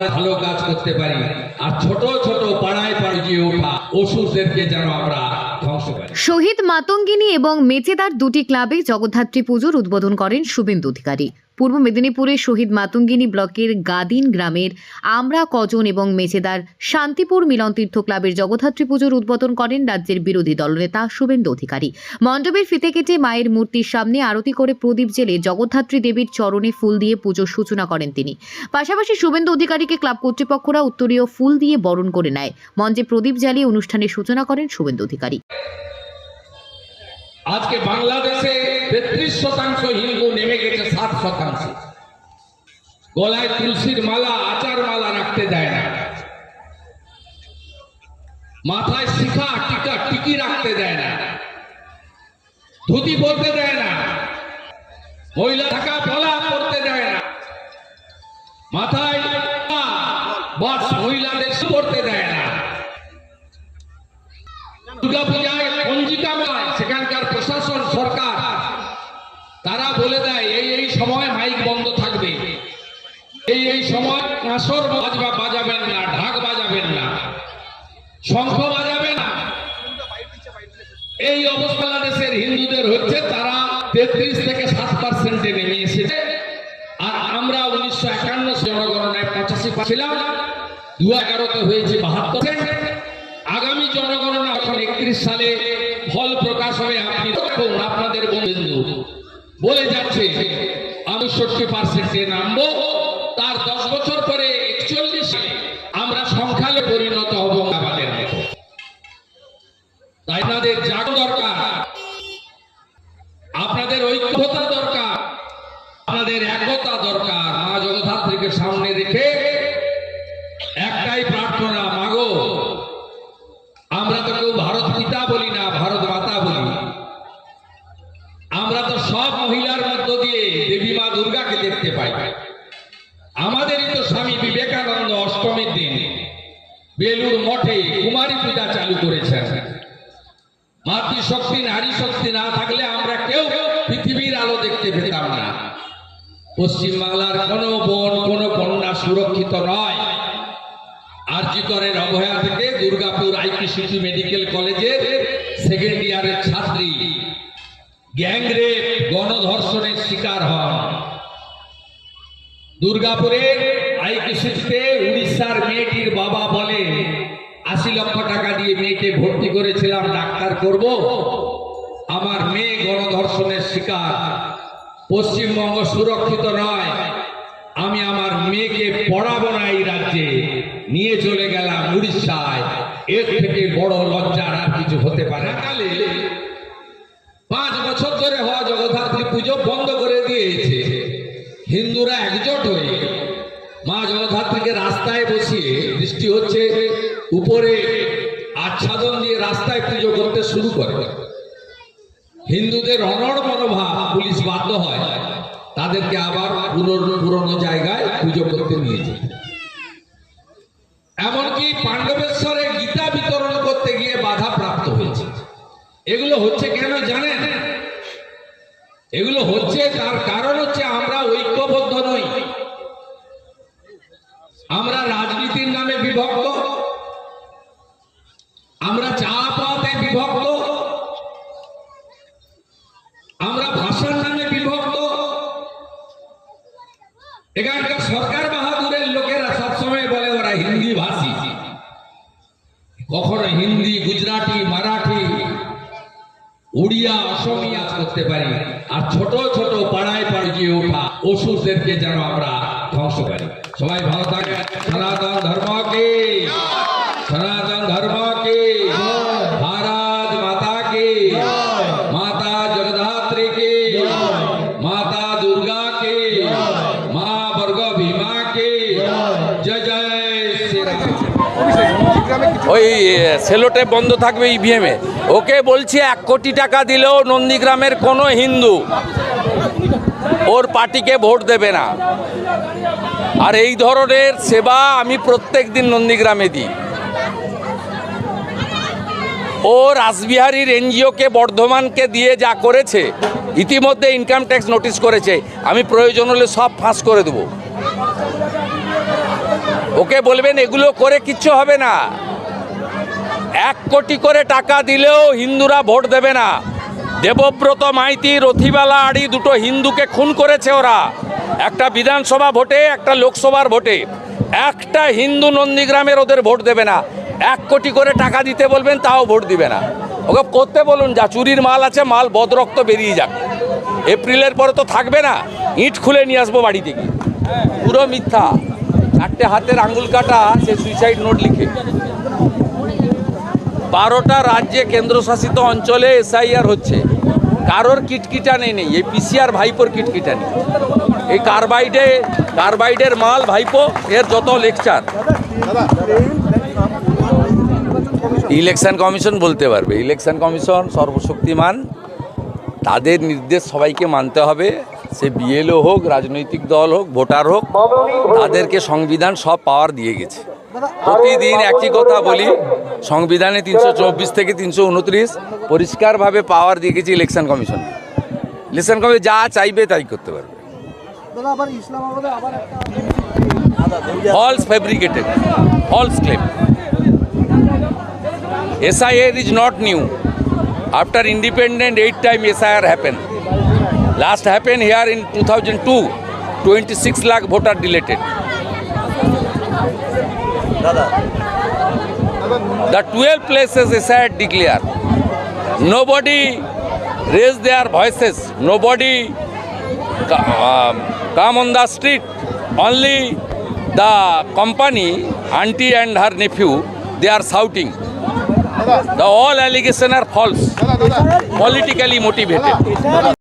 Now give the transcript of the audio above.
ভালো কাজ করতে পারি। আর ছোট ছোট পাড়ায় পাড়িয়ে ওঠা অসুরদেরকে যেন আমরা শহীদ মাতঙ্গিনী এবং মেচেদার দুটি ক্লাবে জগদ্ধাত্রী পুজোর উদ্বোধন করেন শুভেন্দু অধিকারী। পূর্ব মেদিনীপুরের শহীদ মাতঙ্গিনী ব্লকের গাদিন গ্রামের আমরা কজন এবং মেচেদার শান্তিপুর মিলনতীর্থ ক্লাবের জগদ্ধাত্রী পুজোর উদ্বোধন করেন রাজ্যের বিরোধী দলনেতা শুভেন্দু অধিকারী। মণ্ডপের ফিতে কেটে মায়ের মূর্তির সামনে আরতি করে প্রদীপ জেলে জগদ্ধাত্রী দেবীর চরণে ফুল দিয়ে পুজোর সূচনা করেন তিনি। পাশাপাশি শুভেন্দু অধিকারীকে ক্লাব কর্তৃপক্ষরা উত্তরীয় ফুল দিয়ে বরণ করে নেয়। মঞ্চে প্রদীপ জ্বালিয়ে অনুষ্ঠানের সূচনা করেন শুভেন্দু অধিকারী। আজকে বাংলাদেশে তেত্রিশ শতাংশ হিন্দু শতাংশ। গলায় তুলসীর মালা, আচার মালা রাখতে দেয় না। মাথায় শিখা, টিকা, টিকি রাখতে দেয় না। ধুতি পরতে দেয় না। মহিলা ঢাকা পলা পরতে দেয় না। মাথায় বাস মহিলাদের পড়তে দেয় না। দুর্গা পূজায় পঞ্জিকা মেলায় সেখানকার প্রশাসন সরকার তারা বলে দেয় এই এই সময় মাইক বন্ধ থাকবে এই এই সময় কাঁসর বাজবা বাজাবেন না, ঢাক বাজাবেন না, শঙ্খ বাজাবেন না। এই অবস্থা বাংলাদেশের হিন্দুদের হচ্ছে, তারা তেত্রিশ থেকে সাত পার্সেন্টে নেমে আর আমরা উনিশশো একান্ন জনগণনায় পঁচাশি ছিলাম দু এগারোতে হয়েছে বাহাত্তর আগামী জনগণনা এখন একত্রিশ সালে ফল প্রকাশ হবে, আপনি দেখুন আপনাদের বন্ধু বলে যাচ্ছে, আমি ষষ্ঠী পার্সেন্টে নামবো। আপনাদের একতা দরকার। মা জগদ্ধাত্রীকে সামনে রেখে একটাই প্রার্থনা, মাগো, আমরা তো কেউ ভারত পিতা বলি না, ভারত মাতা বলি। আমরা তো সব মহিলার মধ্য দিয়ে দেবী মা দুর্গাকে দেখতে পাই। আমাদেরই তো স্বামী বিবেকানন্দ অষ্টমীর দিন। বেলুর মঠে কুমারী পূজা চালু করেছেন। মাতৃশক্তি নারী শক্তি না থাকলে আমরা কেউ পৃথিবীর আলো দেখতে পেতাম না। পশ্চিম বাংলার কোনো বোন, কোনো কন্যা সুরক্ষিত নয়। আরজিকরের অবহেলা থেকে Durgapur I Q City medical কলেজের সেকেন্ড ইয়ারের ছাত্রী গ্যাংরেপ গণধর্ষণের শিকার হন। দুর্গাপুরের আইকিসিটিতে উড়িষ্যার মেয়েটির বাবা বলে, আশি লক্ষ টাকা দিয়ে মেয়েকে ভর্তি করেছিলাম, ডাক্তার করব। আমার মেয়ে গণধর্ষণের শিকার। পশ্চিমবঙ্গ সুরক্ষিত নয়। আমি আমার মেয়েকে পড়াবো না এই রাজ্যে। নিয়ে চলে গেলাম উড়িষ্যায়। এর থেকে বড় লজ্জার আর কিছু হতে পারে কালে পাঁচ বছর ধরে হওয়া জগদ্ধাত্রী পুজো বন্ধ করে দিয়েছে। হিন্দুরা একজোট হয়ে মা জগদ্ধাত্রীকে রাস্তায় বসিয়ে বৃষ্টি হচ্ছে, উপরে আচ্ছাদন দিয়ে রাস্তায় পুজো করতে শুরু করে। হিন্দুদের অনড় মনোভাব পুলিশ বাধ্য হয়। তাদেরকে আবার পুরনো জায়গায় পুজো করতে নিয়ে যায় এমনকি পাণ্ডবেশ্বরে গীতা বিতরণ করতে গিয়ে বাধা প্রাপ্ত হয়েছে। এগুলো হচ্ছে কেন জানেন? এগুলো হচ্ছে তার কারণ হচ্ছে আমরা ঐক্যবদ্ধ নই। আমরা সরকার বাহাদুরের লোকেরা সবসময় বলে, ওরা হিন্দি ভাষী কখনো হিন্দি, গুজরাটি, মারাঠি, উড়িয়া, অসমিয়া করতে পারি। আর ছোট ছোট পাড়ায় পাড়িয়ে ওঠা অসুরদেরকে যেন আমরা ধ্বংস করি। সবাই ভালো থাকে সনাতন ধর্মকে সনাতন ধর্মকে ভারত মাতা কে মাতা জগদ্ধাত্রী কে মাতা দুর্গা কে মা বর্গ ভীমা কে জয় জয় শ্রীরাম ওই সেলোটে বন্ধ থাকবে ইভিএমে ওকে বলছি এক কোটি টাকা দিলেও নন্দীগ্রামের কোনো হিন্দু ওর পার্টিকে ভোট দেবে না। আর এই ধরনের সেবা আমি প্রত্যেক দিন নন্দীগ্রামে দিই। ও রাসবিহারীর এনজিওকে, বর্ধমানকে দিয়ে যা করেছে, ইতিমধ্যে ইনকাম ট্যাক্স নোটিশ করেছে। আমি প্রয়োজন হলে সব ফাঁস করে দেবো। ওকে বলবেন, এগুলো করে কিচ্ছু হবে না। এক কোটি করে টাকা দিলেও হিন্দুরা ভোট দেবে না। দেবব্রত মাইতি, রথিবালা আড়ি দুটো হিন্দুকে খুন করেছে ওরা। একটা বিধানসভা ভোটে, একটা লোকসভার ভোটে। একটা হিন্দু নন্দীগ্রামের ওদের ভোট দেবে না। এক কোটি করে টাকা দিতে বলবেন, তাও ভোট দিবে না। ওকে করতে বলুন, যা চুরির মাল আছে, মাল বদরক্ত বেরিয়ে যাক। এপ্রিলের পরে তো থাকবে না। ইট খুলে নিয়ে আসব বাড়ি থেকে পুরো মিথ্যা। চারটে হাতের আঙ্গুল কাটা, সে সুইসাইড নোট লিখে। বারোটা রাজ্যে কেন্দ্রশাসিত অঞ্চলে এসআইআর হচ্ছে। কারোর কিটকিটানি নেই এই পিসিআর ভাইপোর কিটকিটানি এই কার্বাইডে, কার্বাইডের মাল ভাইপো, এর যত লেকচার। ইলেকশন কমিশন বলতে পারবে। ইলেকশন কমিশন সর্বশক্তিমান। তাদের নির্দেশ সবাইকে মানতে হবে। সে বিএলও হোক রাজনৈতিক দল হোক ভোটার হোক তাদেরকে সংবিধান সব পাওয়ার দিয়ে গেছে প্রতিদিন একই কথা বলি সংবিধানে তিনশো চব্বিশ থেকে তিনশো উনত্রিশ পরিষ্কারভাবে পাওয়ার দিয়ে গেছে ইলেকশন কমিশন ইলেকশন কমিশন যা চাইবে তাই করতে পারবে দাদা আবার ইসলামাবাদে আবার একটা false fabricated, false claim. SIR is not new. After independent, eight time SIR happened. Last happened here in 2002, 26 lakh voter deleted. The 12 places SIR declared. Nobody raised their voices. Nobody um, come on the street. Only the company, auntie and her nephew, they are shouting. The all allegation are false, politically motivated.